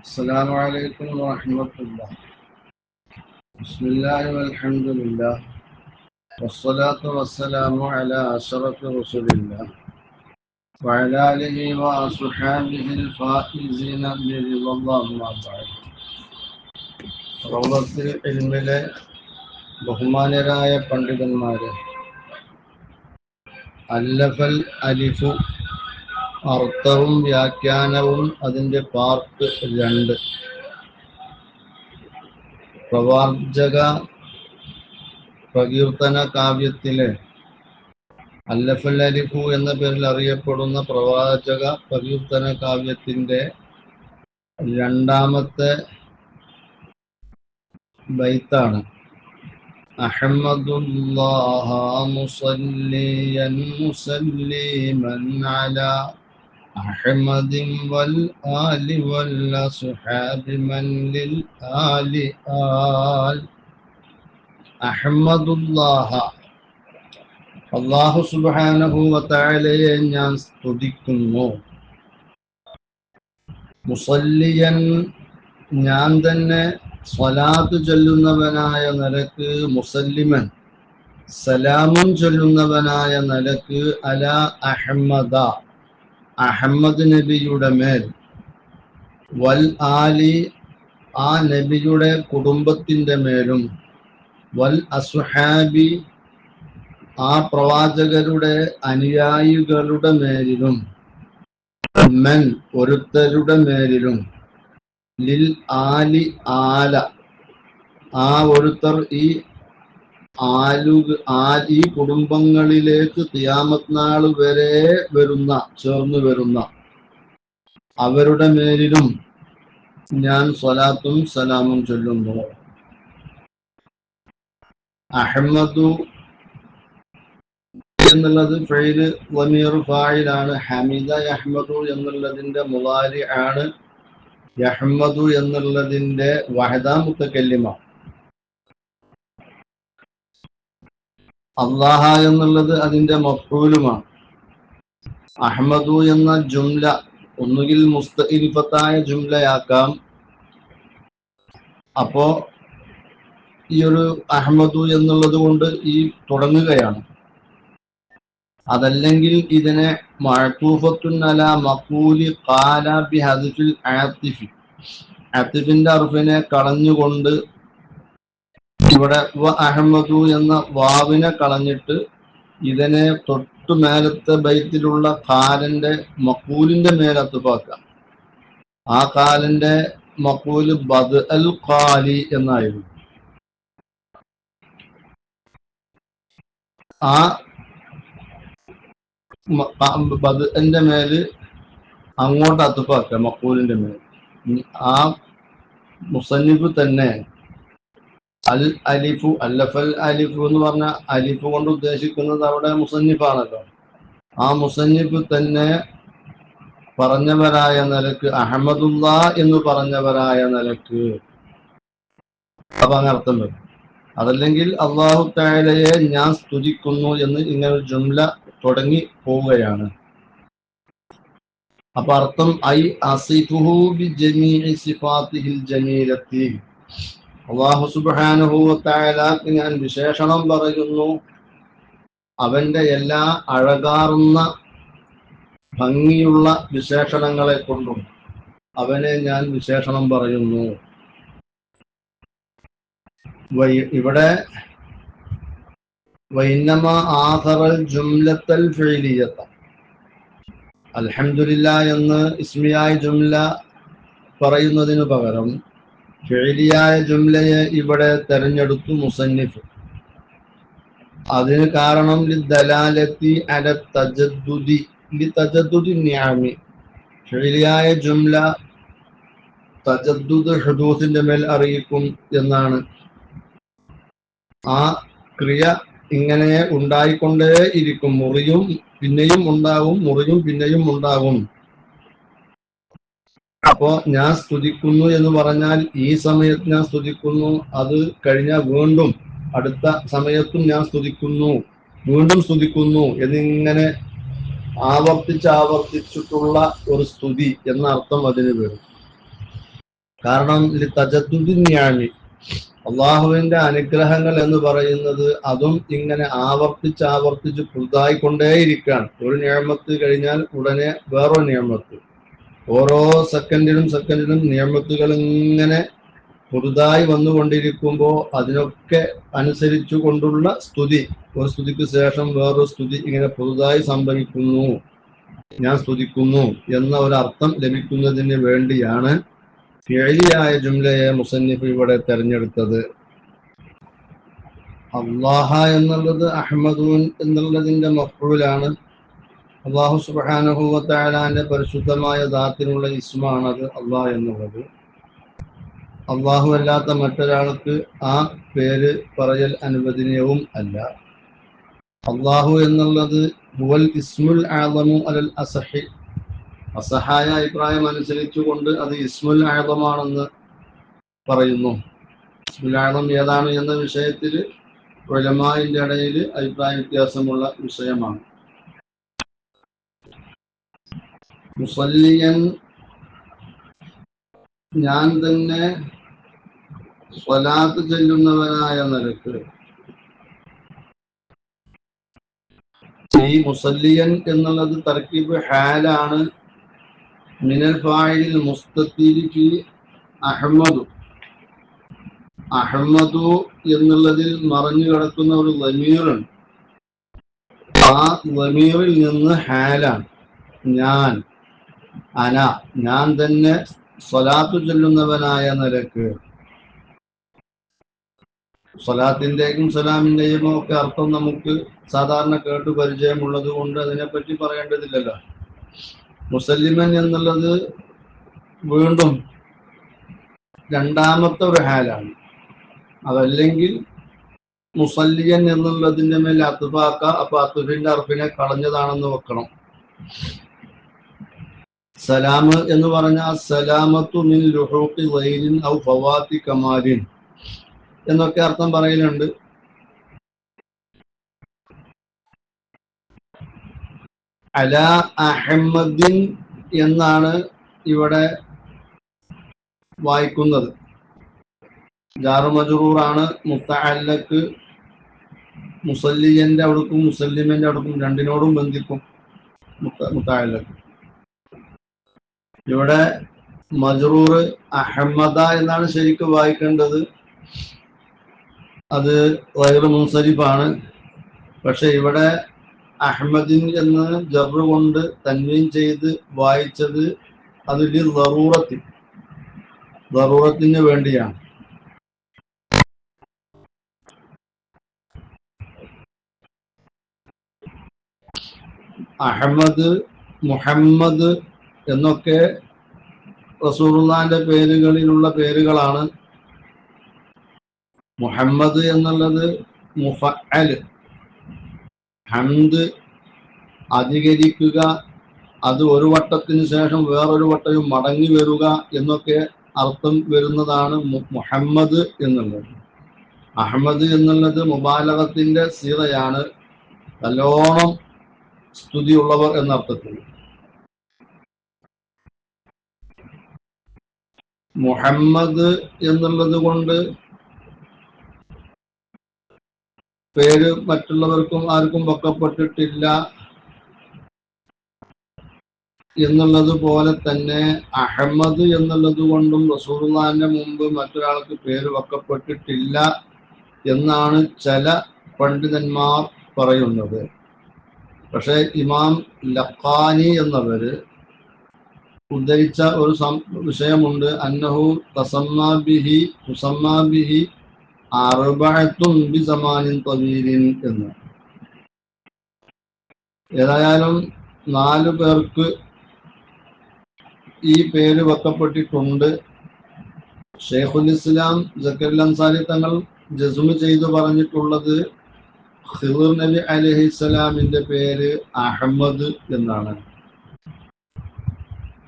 السلام عليكم ورحمة الله بسم الله والحمد لله والصلاة والسلام على أشرف رسول الله وعلى آله وأصحابه الفائزين برضا الله ما بعد റൗളത്തിൽ ഇൽമിലെ ബഹുമാനരായ പണ്ഡിതന്മാര് അല്ലഫൽ അലിഫു അർത്ഥവും വ്യാഖ്യാനവും അതിന്റെ പാർട്ട് രണ്ട്. പ്രവാചക പ്രകീർത്തന കാവ്യത്തിലെ അല്ലഫൽ അലിഫു എന്ന പേരിൽ അറിയപ്പെടുന്ന പ്രവാചക പ്രകീർത്തന കാവ്യത്തിന്റെ രണ്ടാമത്തെ ബൈത്താണ്. അഹമ്മദുല്ലാഹ മുസല്ലിയൻ മുസല്ലിമൻ അലാ أحمد والآل والأصحاب من للآل آل أحمد الله അള്ളാഹു സുബാനഹു വത്തായാലയെ ഞാൻ സ്തുതിക്കുന്നു മുസല്ലിയൻ ഞാൻ തന്നെ സ്വലാത്ത് ചൊല്ലുന്നവനായ നിലക്ക് മുസല്ലിമൻ സലാമും ചൊല്ലുന്നവനായ നിലക്ക് അല അഹമ്മദ അഹമ്മദ് നബിയുടെ മേൽ വൽ ആലി ആ നബിയുടെ കുടുംബത്തിന്റെ മേലും വൽ അസുഹാബി ആ പ്രവാചകരുടെ അനുയായികളുടെ മേലിലും മൻ ഒരുത്തരുടെ മേലിലും ലിൽ ആലി ആല ആ ഒരുത്തർ ഈ ആലു ഈ കുടുംബങ്ങളിലേക്ക് തിയാമത് നാൾ വരെ വരുന്ന ചേർന്നു വരുന്ന അവരുടെ മേലിലും ഞാൻ സ്വലാത്തും സലാമും ചൊല്ലുന്നു. അഹമ്മദു എന്നുള്ളത് ഫെയിൽ വമീർ ഫായിലാണ്. ഹമീദ അഹമ്മദു എന്നുള്ളതിന്റെ മുലാരി ആണ് അഹമ്മദു എന്നുള്ളതിന്റെ വഹദാ കല്ലിമ അള്ളാഹ എന്നുള്ളത് അതിന്റെ മഫൂലുമാണ്. അഹമ്മദു എന്ന ജുംല ഒന്നുകിൽ മുസ്തഇരിഫത്തായ ജുംലയാക്കാം. അപ്പോ ഈ ഒരു അഹമ്മദു എന്നുള്ളത് കൊണ്ട് ഈ തുടങ്ങുകയാണ്. അതല്ലെങ്കിൽ ഇതിനെ മഴത്തൂഫത്തുൻ അല മക്കൂലി കാല ബി ഹദിഫിൽ ആത്തിഫി. ആത്തിഫിന്റെ അർഫിനെ കളഞ്ഞുകൊണ്ട് ഇവിടെ അഹമ്മദു എന്ന വാവിനെ കളഞ്ഞിട്ട് ഇതിനെ തൊട്ടു മേലത്തെ ബൈത്തിലുള്ള കാലന്റെ മക്കൂലിന്റെ മേലത്തുപ്പാക്കാം ആ കാലന്റെ മക്കൂൽ ബദ് അൽ കാലി എന്നായിരുന്നു. ആ ബദന്റെ മേൽ അങ്ങോട്ട് അത്തുപ്പാക്ക മക്കൂലിന്റെ മേൽ ആ മുസന്നിഫ് തന്നെ അൽ അലിഫു അല്ലഫൽ അലിഫു എന്ന് പറഞ്ഞ അലിഫ് കൊണ്ട് ഉദ്ദേശിക്കുന്നത് അവിടെ മുസന്നിഫാണല്ലോ. ആ മുസന്നിഫ് തന്നെ പറഞ്ഞവരായ നിലയ്ക്ക് അഹമ്മദുല്ല എന്ന് പറഞ്ഞവരായ നിലയ്ക്ക്. അപ്പൊ അങ്ങനെ അർത്ഥം വരും. അതല്ലെങ്കിൽ അള്ളാഹു താലയെ ഞാൻ സ്തുതിക്കുന്നു എന്ന് ഇങ്ങനെ ഒരു ജുംല തുടങ്ങി പോവുകയാണ്. അപ്പൊ അർത്ഥം ഐ അസിഫുഹു ബി ജമീഇ സിഫാത്തിഹിൽ ജമീലത്തി. അള്ളാഹു സുബാനുഭൂത്തായാലും ഞാൻ വിശേഷണം പറയുന്നു. അവന്റെ എല്ലാ അഴകാർന്ന ഭംഗിയുള്ള വിശേഷണങ്ങളെ കൊണ്ടും അവനെ ഞാൻ വിശേഷണം പറയുന്നു. ഇവിടെ വൈനമ ആഹറൽ ജുംലത്തൽ ഫെയിലിയത്ത അലഹമില്ല എന്ന് ഇസ്മിയായ ജുംല പറയുന്നതിനു പകരം ഫെയിലിയായ ജുംലയെ ഇവിടെ തെരഞ്ഞെടുത്തു മുസന്നിഫ്. അതിന് കാരണം ദലാലത്തി അല തജദ്ദുദി തജദ്ദുദി ന്യാമി. ഫെയിലിയായ ജുംല തജദ്ദുദ് ഹുദൂസിന്റെ മേൽ അറിയിക്കും എന്നാണ്. ആ ക്രിയ ഇങ്ങനെ ഉണ്ടായിക്കൊണ്ടേ ഇരിക്കും മുറിയും പിന്നെയും ഉണ്ടാവും മുറിയും പിന്നെയും ഉണ്ടാകും അപ്പോ ഞാൻ സ്തുതിക്കുന്നു എന്ന് പറഞ്ഞാൽ ഈ സമയത്ത് ഞാൻ സ്തുതിക്കുന്നു. അത് കഴിഞ്ഞാൽ വീണ്ടും അടുത്ത സമയത്തും ഞാൻ സ്തുതിക്കുന്നു. വീണ്ടും സ്തുതിക്കുന്നു എന്നിങ്ങനെ ആവർത്തിച്ച് ആവർത്തിച്ചിട്ടുള്ള ഒരു സ്തുതി എന്ന അർത്ഥം അതിന് വരും. കാരണം തജദ്ദുദിന്യാമി അള്ളാഹുവിന്റെ അനുഗ്രഹങ്ങൾ എന്ന് പറയുന്നത് അതും ഇങ്ങനെ ആവർത്തിച്ച് ആവർത്തിച്ച് പുതുതായിക്കൊണ്ടേയിരിക്കുകയാണ്. ഒരു നിയമത്ത് കഴിഞ്ഞാൽ ഉടനെ വേറൊരു നിയമത്ത്. ഓരോ സെക്കൻഡിലും സെക്കൻഡിലും നിയമത്തുകൾ ഇങ്ങനെ പുതുതായി വന്നുകൊണ്ടിരിക്കുമ്പോൾ അതിനൊക്കെ അനുസരിച്ചു കൊണ്ടുള്ള സ്തുതി. ഒരു സ്തുതിക്ക് ശേഷം വേറൊരു സ്തുതി ഇങ്ങനെ പുതുതായി സംഭവിക്കുന്നു. ഞാൻ സ്തുതിക്കുന്നു എന്ന ഒരു അർത്ഥം ലഭിക്കുന്നതിന് വേണ്ടിയാണ് ഫിഅലിയായ ജുംലയെ മുസന്നിഫ് ഇവിടെ തെരഞ്ഞെടുത്തത്. അള്ളാഹ എന്നുള്ളത് അഹമ്മദൂൻ എന്നുള്ളതിന്റെ മഫ്റൂലാണ് അള്ളാഹു സുബാനുഭവത്തായാലാന്റെ പരിശുദ്ധമായ ദാത്തിനുള്ള ഇസ്മാണത് അള്ളാഹ് എന്നുള്ളത്. അള്ളാഹു അല്ലാത്ത മറ്റൊരാൾക്ക് ആ പേര് പറയൽ അനുവദനീയവും അല്ല. അള്ളാഹു എന്നുള്ളത് ഹുവൽ ഇസ്മുൽ ആദമു അലൽ അസഹി. അസഹായ അഭിപ്രായം അനുസരിച്ചുകൊണ്ട് അത് ഇസ്മുൽ ആദമാണെന്ന് പറയുന്നു. ഇസ്മുൽ ആദം ഏതാണ് എന്ന വിഷയത്തിൽ ഉലമായിന്റെ ഇടയിൽ അഭിപ്രായ വ്യത്യാസമുള്ള വിഷയമാണ്. മുസല്ലിയൻ ഞാൻ തന്നെ സ്വലാത്ത് ചെല്ലുന്നവനായ നിലയ്ക്ക്. ഈ മുസല്ലിയൻ എന്നുള്ളത് തർക്കീബ് ഹാലാണ്. മിനൽ ഫായിൽ മുസ്തത്തിരിക്ക് അഹമ്മദു. അഹമ്മദു എന്നുള്ളതിൽ മറഞ്ഞു കിടക്കുന്ന ഒരു ലമീറുണ്ട്. ആ ലമീറിൽ നിന്ന് ഹാലാണ്. ഞാൻ. അന ഞാൻ തന്നെ സ്വലാത്തു ചൊല്ലുന്നവനായ നിലയ്ക്ക്. സ്വലാത്തിന്റെയും സലാമിന്റെയും ഒക്കെ അർത്ഥം നമുക്ക് സാധാരണ കേട്ട് പരിചയമുള്ളത് കൊണ്ട് അതിനെപ്പറ്റി പറയേണ്ടതില്ലല്ലോ. മുസല്ലിമൻ എന്നുള്ളത് വീണ്ടും രണ്ടാമത്തെ ഒരു ഹാലാണ്. അതല്ലെങ്കിൽ മുസല്ലിയൻ എന്നുള്ളതിന്റെ മേൽ അത്ഫാക്ക അപ്പൊ അത്തുഫിന്റെ അർഫിനെ കളഞ്ഞതാണെന്ന് വെക്കണം. സലാം എന്ന് പറഞ്ഞാൽ സലാമത്തു മിൻ ലുഹൂഖി വൈരിൻ ഔ ഫവാത്തി കമാലിൻ എന്നൊക്കെ അർത്ഥം പറയലുണ്ട്. അല അഹമ്മദിൻ എന്നാണ് ഇവിടെ വായിക്കുന്നത്. ജാറു ജാറുമജറൂറാണ് മുത്തഅല്ലക്ക് മുസല്ലിയന്റെ അടുക്കും മുസല്ലിമിന്റെ അടുക്കും രണ്ടിനോടും ബന്ധിക്കും മുത്ത മുത്തഅല്ലക്ക് ഇവിടെ മജറൂർ അഹമ്മദ എന്നാണ് ശരിക്കും വായിക്കേണ്ടത്. അത് വൈറ മുൻസരിഫാണ് പക്ഷെ ഇവിടെ അഹമ്മദിൻ എന്ന് ജറു കൊണ്ട് തന്വീൻ ചെയ്ത് വായിച്ചത് അതിൽ ലറൂറത്തിൽ ലറൂറത്തിന് വേണ്ടിയാണ്. അഹമ്മദ് മുഹമ്മദ് എന്നൊക്കെ റസൂറുല്ലാന്റെ പേരുകളിലുള്ള പേരുകളാണ് മുഹമ്മദ് എന്നുള്ളത് മുഫഅൽ. ഹംദ് അധികരിക്കുക അത് ഒരു വട്ടത്തിന് ശേഷം വേറൊരു വട്ടവും മടങ്ങി വരിക എന്നൊക്കെ അർത്ഥം വരുന്നതാണ് മുഹമ്മദ് എന്നുള്ളത്. അഹമ്മദ് എന്നുള്ളത് മുബാലകത്തിന്റെ സീറയാണ്. നല്ലോണം സ്തുതിയുള്ളവർ എന്നർത്ഥത്തിൽ. മുഹമ്മദ് എന്നുള്ളത് കൊണ്ട് പേര് മറ്റുള്ളവർക്കും ആർക്കും വെക്കപ്പെട്ടിട്ടില്ല എന്നുള്ളത് പോലെ തന്നെ അഹമ്മദ് എന്നുള്ളത് കൊണ്ടും റസൂർഖാന്റെ മുമ്പ് മറ്റൊരാൾക്ക് പേര് വെക്കപ്പെട്ടിട്ടില്ല എന്നാണ് ചില പണ്ഡിതന്മാർ പറയുന്നത്. പക്ഷെ ഇമാം ലഖാനി എന്നവര് ഉദ്ധരിച്ച ഒരു വിഷയമുണ്ട്. അന്നഹു തസമ്മാബിഹി ബിഹി അറുപത്തും അറുബഅത്തും ബിസമാനിൻ തവീലിൻ എന്ന്. ഏതായാലും നാലു പേർക്ക് ഈ പേര് വെക്കപ്പെട്ടിട്ടുണ്ട്. ഷെയ്ഖുൽ ഇസ്ലാം ജക്കൽ അൻസാരി തങ്ങൾ ജസ്മ ചെയ്തു പറഞ്ഞിട്ടുള്ളത് ഖിദർ നബി അലഹിസ്സലാമിന്റെ പേര് അഹമ്മദ് എന്നാണ്.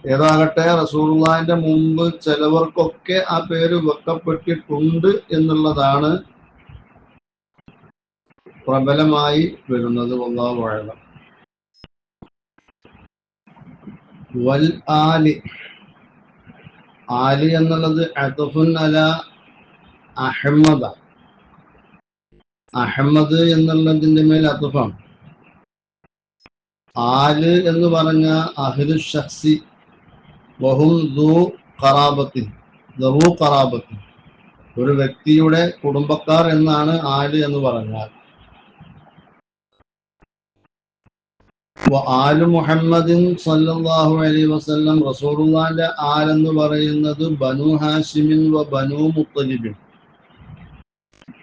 ഏതാകട്ടെ റസൂലുള്ളാഹിന്റെ മുമ്പ് ചിലവർക്കൊക്കെ ആ പേര് വെക്കപ്പെട്ടിട്ടുണ്ട് എന്നുള്ളതാണ് പ്രബലമായി വരുന്നത്. ഒന്നാം വഴകം വൽ ആലി. ആലി എന്നുള്ളത് അതഫുൻ അല അഹമ്മദ. അഹമ്മദ് എന്നുള്ളതിന്റെ മേൽ അതഫാണ് ആൽ എന്ന് പറഞ്ഞ അഹ്ലു ഷഖ്സി വഹും ദൂ ഖറാബത്തിൻ ദറൂ ഖറാബത്തിൻ. ഒരു വ്യക്തിയുടെ കുടുംബക്കാർ എന്നാണ് ആൽ എന്ന് പറഞ്ഞാൽ. ആൽ മുഹമ്മദിൻ സല്ലല്ലാഹു അലൈഹി വസല്ലം റസൂറുല്ലാന്റെ ആലെന്ന് പറയുന്നത് ബനു ഹാഷിമിൻ വ ബനു മുത്തലിബിൻ.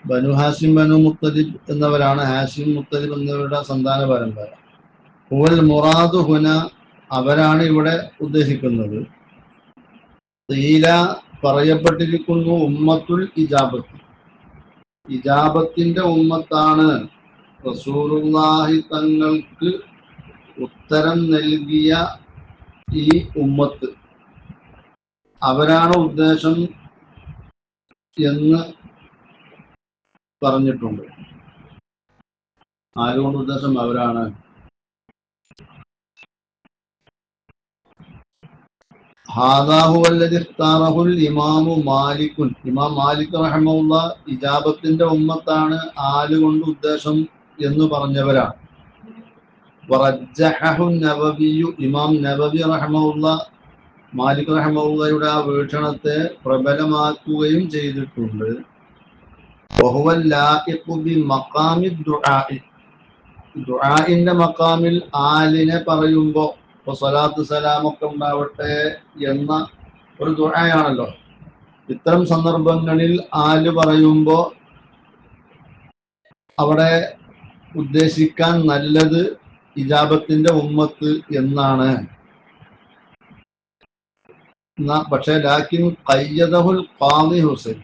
ബനു ഹാഷിം ബനു മുത്തലിബ് എന്നവരാണ്. ഹാഷിം മുത്തലിബ് എന്നിവരുടെ സന്താന പരമ്പര. ഹുവൽ മുറാദു ഹുന അവരാണ് ഇവിടെ ഉദ്ദേശിക്കുന്നത്. തീല പറയപ്പെട്ടിരിക്കുന്നു ഉമ്മത്തുൽ ഇജാബത്ത്. ഇജാബത്തിന്റെ ഉമ്മത്താണ് റസൂലുള്ളാഹി തങ്ങൾക്ക് ഉത്തരം നൽകിയ ഈ ഉമ്മത്ത്. അവരാണ് ഉദ്ദേശം എന്ന് പറഞ്ഞിട്ടുണ്ട്. ആരുകൊണ്ട് ഉദ്ദേശം? അവരാണ്. ഇമാമു മാലിക്കുൻ. ഇമാം മാലിക് റഹമുള്ള ഇജാബത്തിന്റെ ഉമ്മത്താണ് ആൽ കൊണ്ട് ഉദ്ദേശം എന്ന് പറഞ്ഞവരാണ്. ഇമാം നബവി റഹമുള്ള മാലിക് റഹമുള്ളയുടെ ആ വീക്ഷണത്തെ പ്രബലമാക്കുകയും ചെയ്തിട്ടുണ്ട്. ദുആഇന്റെ മക്കാമിൽ ആലിനെ പറയുമ്പോ ഇപ്പൊ സ്വലാത്ത് സലാമൊക്കെ ഉണ്ടാവട്ടെ എന്ന ഒരു ദുഴയാണല്ലോ ഇത്തരം സന്ദർഭങ്ങളിൽ ആൽ പറയുമ്പോ അവിടെ ഉദ്ദേശിക്കാൻ നല്ലത് ഇജാബത്തിന്റെ ഉമ്മത്ത് എന്നാണ്. എന്നാ- പക്ഷേ ലാക്കിൻ കയ്യദഹുൽ ഖാദി ഹുസൈൻ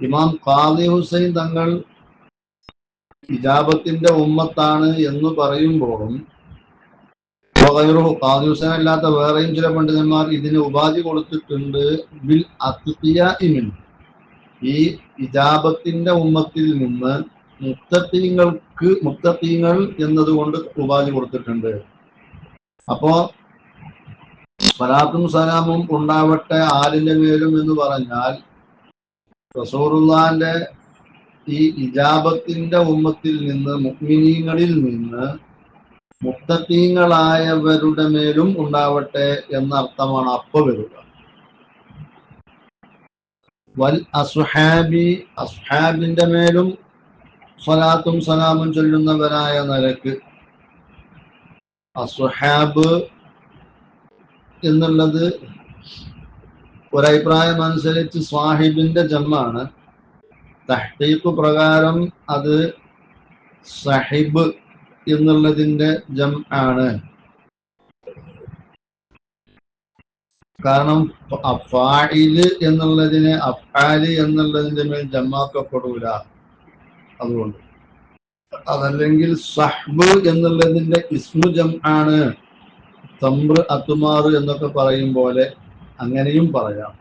ഇമാം ഖാദി ഹുസൈൻ തങ്ങൾ ഇജാബത്തിന്റെ ഉമ്മത്താണ് എന്ന് പറയുമ്പോഴും ഹുസൈൻ അല്ലാത്ത വേറെയും ചില പണ്ഡിതന്മാർ ഇതിന് ഉപാധി കൊടുത്തിട്ടുണ്ട്. ബിൽ അത്തിയാമിൻ ഈ ഇജാബത്തിന്റെ ഉമ്മത്തിൽ നിന്ന് മുക്തത്തീങ്ങൾക്ക് മുക്തത്തീങ്ങൾ എന്നതുകൊണ്ട് ഉപാധി കൊടുത്തിട്ടുണ്ട്. അപ്പോ സലാത്തും സലാമും ഉണ്ടാവട്ടെ ആരിന്റെ മേലും എന്ന് പറഞ്ഞാൽ റസൂറുല്ലാന്റെ ഈ ഇജാബത്തിന്റെ ഉമ്മത്തിൽ നിന്ന് മുക്മിനീങ്ങളിൽ നിന്ന് മുത്തത്തീങ്ങളായവരുടെ മേലും ഉണ്ടാവട്ടെ എന്ന അർത്ഥമാണ് അപ്പ വരിക. വൽ അസുഹാബി അസ്ഹാബിന്റെ മേലും സ്വലാത്തും സലാമും ചൊല്ലുന്നവരായ നിരക്ക് അസുഹാബ് എന്നുള്ളത് ഒരഭിപ്രായം അനുസരിച്ച് സ്വാഹിബിന്റെ ജമ്മാണ് തഹ്തീഖ് പ്രകാരം അത് സഹിബ് എന്നുള്ളതിന്റെ ജം ആണ്. കാരണം അഫായിൽ എന്നുള്ളതിന് അഫാൽ എന്നുള്ളതിന്റെ മേൽ ജമാക്കപ്പെടൂല അതുകൊണ്ട്. അതല്ലെങ്കിൽ സഹ്ബ് എന്നുള്ളതിന്റെ ഇസ്മു ജം ആണ്. തമ്പ്ര അത്തുമാറ് എന്നൊക്കെ പറയും പോലെ അങ്ങനെയും പറയാം.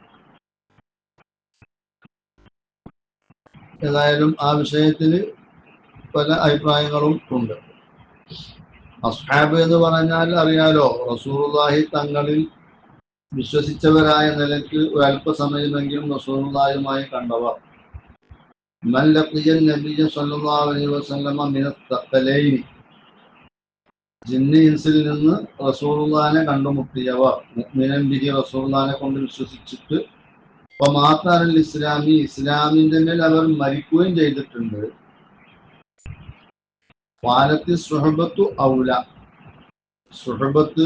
ഏതായാലും ആ വിഷയത്തിൽ പല അഭിപ്രായങ്ങളും ഉണ്ട്. അസ്ഹാബ് എന്ന് പറഞ്ഞാൽ അറിയാലോ റസൂറുല്ലാഹി തങ്ങളിൽ വിശ്വസിച്ചവരായ നിലയ്ക്ക് ഒരല്പസമയമെങ്കിലും റസൂറുല്ലാഹിയുമായി കണ്ടവർ മല്ലഖിയൻ നബിയ അലൈഹി വസല്ലമ മിന ജിന്നി ഇൻസിൽ നിന്ന് റസൂറുല്ലാനെ കണ്ടുമുട്ടിയവർ മിനംബിഹി ബിഹി കൊണ്ട് വിശ്വസിച്ചിട്ട്. അപ്പോൾ മാത്രമല്ല ഇസ്ലാമി ഇസ്ലാമിന്റെ മേൽ അവർ മരിക്കുകയും ചെയ്തിട്ടുണ്ട്. വാലത്തി സുഹബത്തു ഔല. സുഹബത്ത്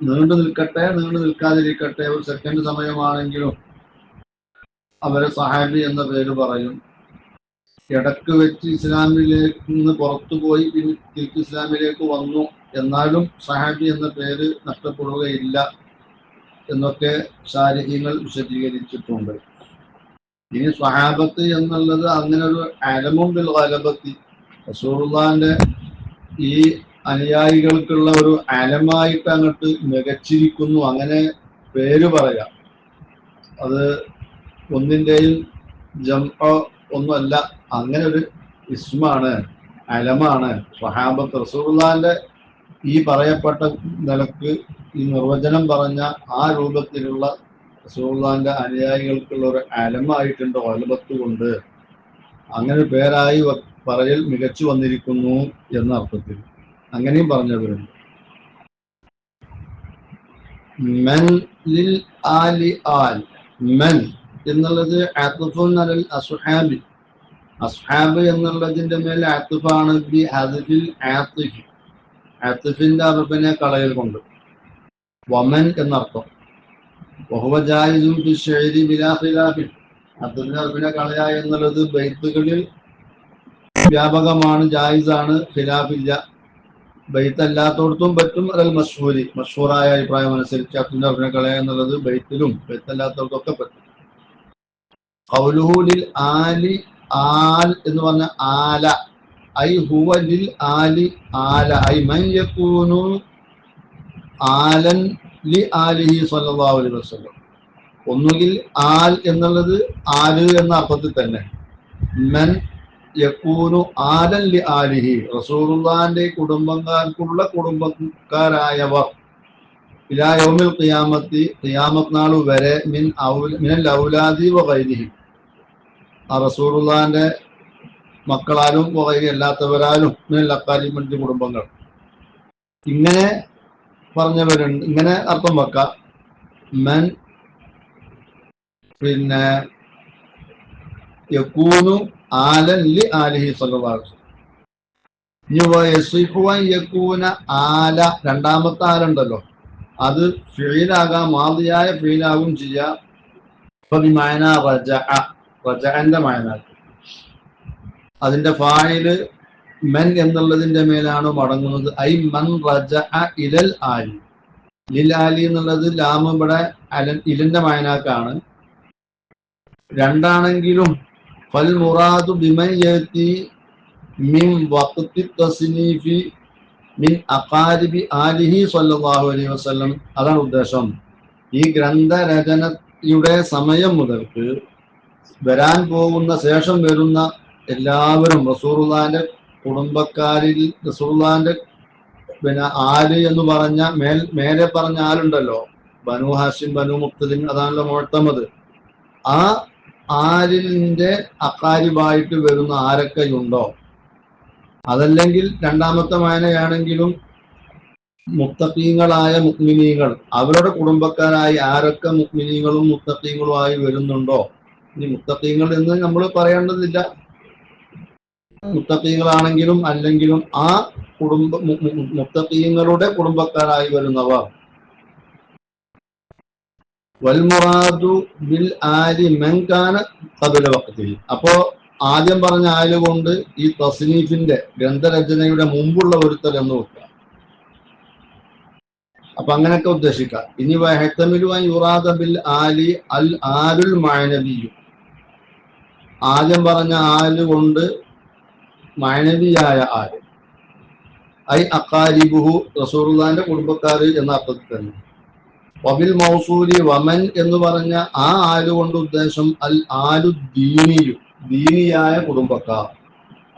നീണ്ടു നിൽക്കട്ടെ നീണ്ടു നിൽക്കാതിരിക്കട്ടെ. ഒരു സെക്കൻഡ് സമയമാണെങ്കിലും അവരെ സഹാബി എന്ന പേര് പറയും. ഇടയ്ക്ക് വെച്ച് ഇസ്ലാമിലേക്ക് നിന്ന് പുറത്തുപോയി പിന്നെ തിരിച്ച് ഇസ്ലാമിലേക്ക് വന്നു. എന്നാലും സഹാബി എന്ന പേര് നഷ്ടപ്പെടുകയില്ല എന്നൊക്കെ ശാരീരികങ്ങൾ വിശദീകരിച്ചിട്ടുണ്ട്. ഇനി സ്വഹാബത്ത് എന്നുള്ളത് അങ്ങനെ ഒരു അലമും ബിൽ ഗലബത്തി. റസൂലുള്ളാന്റെ ഈ അനുയായികൾക്കുള്ള ഒരു അലമായിട്ട് അങ്ങോട്ട് മികച്ചിരിക്കുന്നു അങ്ങനെ പേര് പറയാം. അത് ഒന്നിന്റെയും ജംഅ ഒന്നുമല്ല അങ്ങനെ ഒരു ഇസ്മാണ് അലമാണ്. സഹാബത്ത് റസൂലുള്ളാന്റെ ഈ പറയപ്പെട്ട നിലയ്ക്ക് ഈ നിർവചനം പറഞ്ഞ ആ രൂപത്തിലുള്ള റസൂറുല്ലാന്റെ അനുയായികൾക്കുള്ള ഒരു അലമായിട്ടുണ്ട് ഒലബത്ത് കൊണ്ട് അങ്ങനെ പേരായി പറയൽ മികച്ചു വന്നിരിക്കുന്നു എന്ന അർത്ഥത്തിൽ. അങ്ങനെയും പറഞ്ഞവരുണ്ട്. മൻ ലിൽ ആലി ആൽ. മൻ എന്നുള്ളത് ആത്തുഫുൻ അലൽ അസ്ഹാബി. അസ്ഹാബ് എന്നുള്ളതിന്റെ മേൽ ആത്തുഫാണ് ബി ഹദിഫിൽ ആത്തിഫ്. ആത്തിഫിന്റെ അറബിനെ കളയൽ കൊണ്ട്. വമൻ എന്നർത്ഥം. വഹുവ ജായിസും ബിലാ ഖിലാഫിൻ. അബ്ദുൽ അറബിനെ കളയ എന്നുള്ളത് ബൈത്തുകളിൽ വ്യാപകമാണ് ജായിസാണ് ഖിലാഫില്ല. ബൈത്ത് അല്ലാത്തടത്തും പറ്റും അതൽ മഷൂരി മഷൂറായ അഭിപ്രായം അനുസരിച്ച് അബ്ദുൽ അഭിനയ കളയ എന്നുള്ളത് ബൈത്തിലും ബൈത്ത് അല്ലാത്തടത്തൊക്കെ പറ്റും. ഖൗലുഹു ലിൽ ആലി ആൽ എന്ന് പറഞ്ഞ ആല. ഐ ഹുവ ലിൽ ആലി ആല. ഐ മൻ യകൂനു ആലൻ ലി ആലിഹി സ്വല്ലല്ലാഹു അലൈഹി വസല്ലം. ഒന്നുകിൽ ആൽ എന്നുള്ളത് ആൽ എന്ന അർത്ഥത്തിൽ തന്നെ. മൻ യക്കൂനു ആലൻ ലി ആലിഹി റസൂറുല്ലാന്റെ കുടുംബക്കാർക്കുള്ള കുടുംബക്കാരായവർ. ഇലാ യൗമിൽ ഖിയാമത്തി ഖിയാമത്ത് നാൾ വരെ മിൻ മിനൽ ഔലാദി വൈദിഹി ആ റസൂറുല്ലാന്റെ മക്കളാലും വകൈരി അല്ലാത്തവരാലും മിനൽ അക്കാലി മറ്റു കുടുംബങ്ങൾ. ഇങ്ങനെ പറഞ്ഞവരുണ്ട് ഇങ്ങനെ അർത്ഥം വെക്കാം. മൻ പിന്നെ യക്കൂനു ആലൻ ലി ആലിഹി യക്കൂന ആല രണ്ടാമത്തെ ആലുണ്ടല്ലോ അത് ഫീലാകാം മാതിയായ ഫീലാകും ചെയ്യാം. ഇപ്പൊ മായന റജ റജന്റെ മായന അതിന്റെ ഫായിൽ മൻ എന്നുള്ളതിന്റെ മേലാണ് മടങ്ങുന്നത്? ഐ മൻ റജ ഇലൽ ആലി. ലിൽ ആലി എന്നുള്ളത് ലാമ് ഇവിടെ അലൻ ഇലിന്റെ മായനാക്കാണ് രണ്ടാണെങ്കിലും മുറാദു ബിമൻ യതി മിൻ വഖത്തി തസ്നീഫി മിൻ അഖാരിബി ആലിഹി സ്വല്ലല്ലാഹു അലൈഹി വസല്ലം. അതാണ് ഉദ്ദേശം. ഈ ഗ്രന്ഥരചനയുടെ സമയം മുതൽക്ക് വരാൻ പോകുന്ന ശേഷം വരുന്ന എല്ലാവരും റസൂറുല്ലാന്റെ കുടുംബക്കാരിൽ റസൂറുല്ലാന്റെ പിന്നെ ആൽ എന്ന് പറഞ്ഞ മേൽ മേലെ പറഞ്ഞ ആലുണ്ടല്ലോ ബനു ഹാഷിം ബനു മുക്തദിൻ അതാണല്ലോ മുഴത്തമത്. ആ ആലിന്റെ അക്കാരിബായിട്ട് വരുന്ന ആരൊക്കെയുണ്ടോ? അതല്ലെങ്കിൽ രണ്ടാമത്തെ മായനയാണെങ്കിലും മുത്തഖീങ്ങളായ മുക്മിനീങ്ങൾ അവരുടെ കുടുംബക്കാരായി ആരൊക്കെ മുക്മിനീങ്ങളും മുത്തഖീങ്ങളുമായി വരുന്നുണ്ടോ? ഇനി മുത്തക്കീങ്ങൾ എന്ന് നമ്മൾ പറയേണ്ടതില്ല. മുത്തഖീങ്ങളാണെങ്കിലും അല്ലെങ്കിലും ആ കുടുംബ മു- മു- കുടുംബക്കാരായി വരുന്നവർ വൽമുറാദു ബിൽ ആലി മെങ്കാന വക്തിൽ അപ്പോ ആദ്യം പറഞ്ഞ ആൽ കൊണ്ട് ഈ തസ്നീഫിന്റെ ഗ്രന്ഥരചനയുടെ മുമ്പുള്ള ഒരുത്തർ എന്ന് വെക്കുക. അപ്പൊ അങ്ങനെയൊക്കെ ഉദ്ദേശിക്കാം ഇനി വഹത്തമിലുവാൻ യുറാദ ബിൽ ആലി അൽ ആലുൽ മാനവിയു. ആദ്യം പറഞ്ഞ ആൽ കൊണ്ട് മാനവിയായ ആൽ ഐ അക്കാരിബുഹു റസൂറുല്ലാന്റെ കുടുംബക്കാർ എന്ന അർത്ഥത്തിൽ തന്നെ. വബിൽ മൗസൂലി വമൻ എന്ന് പറഞ്ഞ ആ ആൽ കൊണ്ട് ഉദ്ദേശം അൽ ആലു ദീനിയു ദീനിയായ കുടുംബക്കാർ.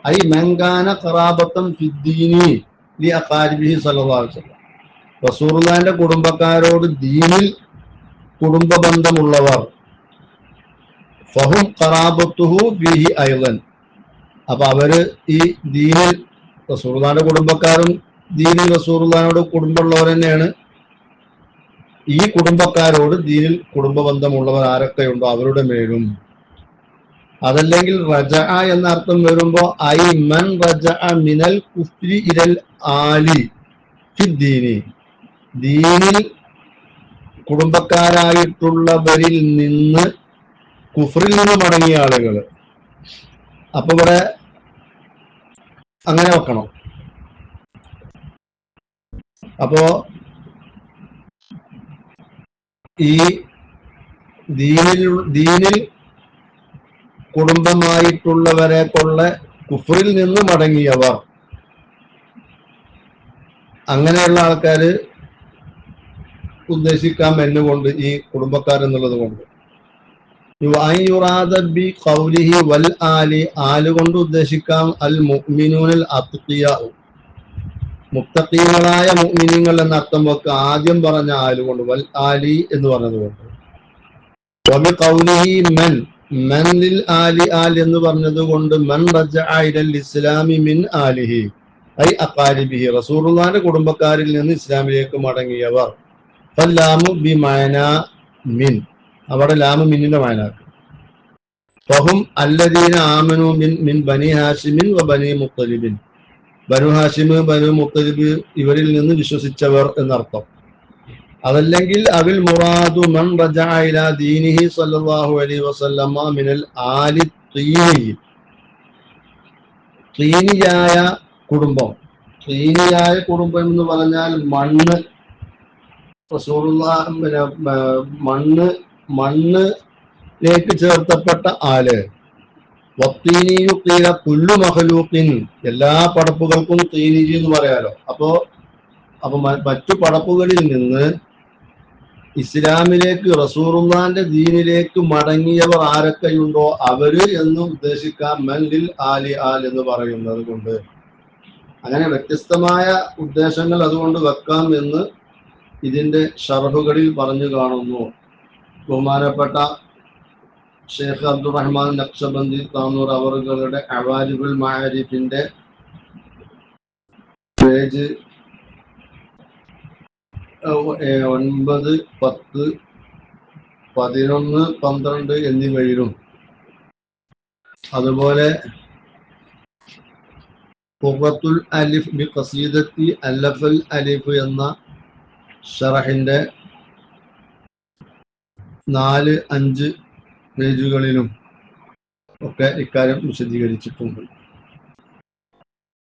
ഐ മെങ്കാന ഖറാബത്തം ഫിദ്ദീനി ലി അഖാരിബിഹി വസല്ലം. റസൂലുള്ളാഹിന്റെ കുടുംബക്കാരോട് ദീനിൽ കുടുംബ ബന്ധമുള്ളവർ. ഫഹും ഖറാബത്തുഹു ബിഹി ഐവൻ അപ്പൊ അവർ ഈ ദീനിൽ റസൂലുള്ളാഹിന്റെ കുടുംബക്കാരും ദീനിൽ റസൂലുള്ളാഹിനോട് കുടുംബമുള്ളവർ തന്നെയാണ്. ഈ കുടുംബക്കാരോട് ദീനിൽ കുടുംബ ബന്ധമുള്ളവർ ആരൊക്കെയുണ്ടോ അവരുടെ മേലും. അതല്ലെങ്കിൽ റജ എന്ന അർത്ഥം വരുമ്പോ ഐ മൻ റജ മിനൽ കുഫ്രി ഇരൽ ആലി ഫിദ്ദീനി ദീനിൽ കുടുംബക്കാരായിട്ടുള്ളവരിൽ നിന്ന് കുഫറിൽ നിന്ന് മടങ്ങിയ ആളുകൾ അപ്പൊ ഇവിടെ അങ്ങനെ വെക്കണം. അപ്പോ ഈ ദീനിൽ ദീനിൽ കുടുംബമായിട്ടുള്ളവരെ കൊള്ള കുഫറിൽ നിന്ന് മടങ്ങിയവർ. അങ്ങനെയുള്ള ആൾക്കാര് ഉദ്ദേശിക്കാം എന്നുകൊണ്ട് ഈ കുടുംബക്കാർ എന്നുള്ളത് കൊണ്ട് ബി ഖൗലിഹി വൽ ആലി ആൽ കൊണ്ട് ഉദ്ദേശിക്കാം അൽ മുഅ്മിനൂനൽ അത്ഖിയ മുത്തഖീങ്ങളായ മുഅ്മിനീങ്ങൾ എന്ന അർത്ഥം വെക്കുക ആദ്യം പറഞ്ഞ ആലുകൊണ്ട് വൽ ആലി എന്ന് പറഞ്ഞതുകൊണ്ട് മെന്നിൽ മൻ ലിൽ ആലി ആൽ എന്ന് പറഞ്ഞത് കൊണ്ട് മൻ ഇസ്ലാമി മിൻ ആലിഹി ഐ അക്കാലിബിഹി റസൂറുല്ലാന്റെ കുടുംബക്കാരിൽ നിന്ന് ഇസ്ലാമിലേക്ക് മടങ്ങിയവർ. ഫല്ലാമു ബി മഅന മിൻ. അവിടെ ലാമു മിന്നിന്റെ മഅനാക്ക്. ഫഹും അല്ലദീന ആമനു മിൻ മിൻ ബനി ഹാഷിമിൻ വ ബനി മുത്തലിബിൻ. ബനു ഹാഷിമ് ബനു മുത്തലിബ് ഇവരിൽ നിന്ന് വിശ്വസിച്ചവർ എന്നർത്ഥം. അതല്ലെങ്കിൽ അവിൽ മുറാദു മൻ ദീനിഹി സല്ലല്ലാഹു അലൈഹി വസല്ലമ മിനൽ ആലി തീനി തീനിയായ കുടുംബം. തീനിയായ കുടുംബം എന്ന് പറഞ്ഞാൽ മണ്ണ്. മണ്ണ് മണ്ണ് മണ്ണിലേക്ക് ചേർത്തപ്പെട്ട ആൽ. എല്ലാ പടപ്പുകൾക്കും തീനിജി എന്ന് പറയാലോ. അപ്പോ അപ്പൊ മറ്റു പടപ്പുകളിൽ നിന്ന് ഇസ്ലാമിലേക്ക് റസൂറുല്ലാന്റെ ദീനിലേക്ക് മടങ്ങിയവർ ആരൊക്കെയുണ്ടോ അവർ എന്ന് ഉദ്ദേശിക്കാം. മൻലിൽ ആലി ആൽ എന്ന് പറയുന്നത് കൊണ്ട്. അങ്ങനെ വ്യത്യസ്തമായ ഉദ്ദേശങ്ങൾ അതുകൊണ്ട് വെക്കാം എന്ന് ഇതിന്റെ ഷർഹുകളിൽ പറഞ്ഞു കാണുന്നു. ബഹുമാനപ്പെട്ട ഷേഖ് അബ്ദുറഹ്മാൻ നക്ഷബന്ദി താന്നൂർ അവറുകളുടെ അവാലിബിൾ മാരിഫിന്റെ പേജ് ഒൻപത് പത്ത് പതിനൊന്ന് പന്ത്രണ്ട് എന്നിവയിലും. അതുപോലെ പുറത്തുൽ അലിഫ് ബി ഖസീദത്തി അല്ലഫൽ അലിഫ് എന്ന ഷറഹിന്റെ നാല് അഞ്ച് പേജുകളിലും ഒക്കെ ഇക്കാര്യം വിശദീകരിച്ചിട്ടുണ്ട്.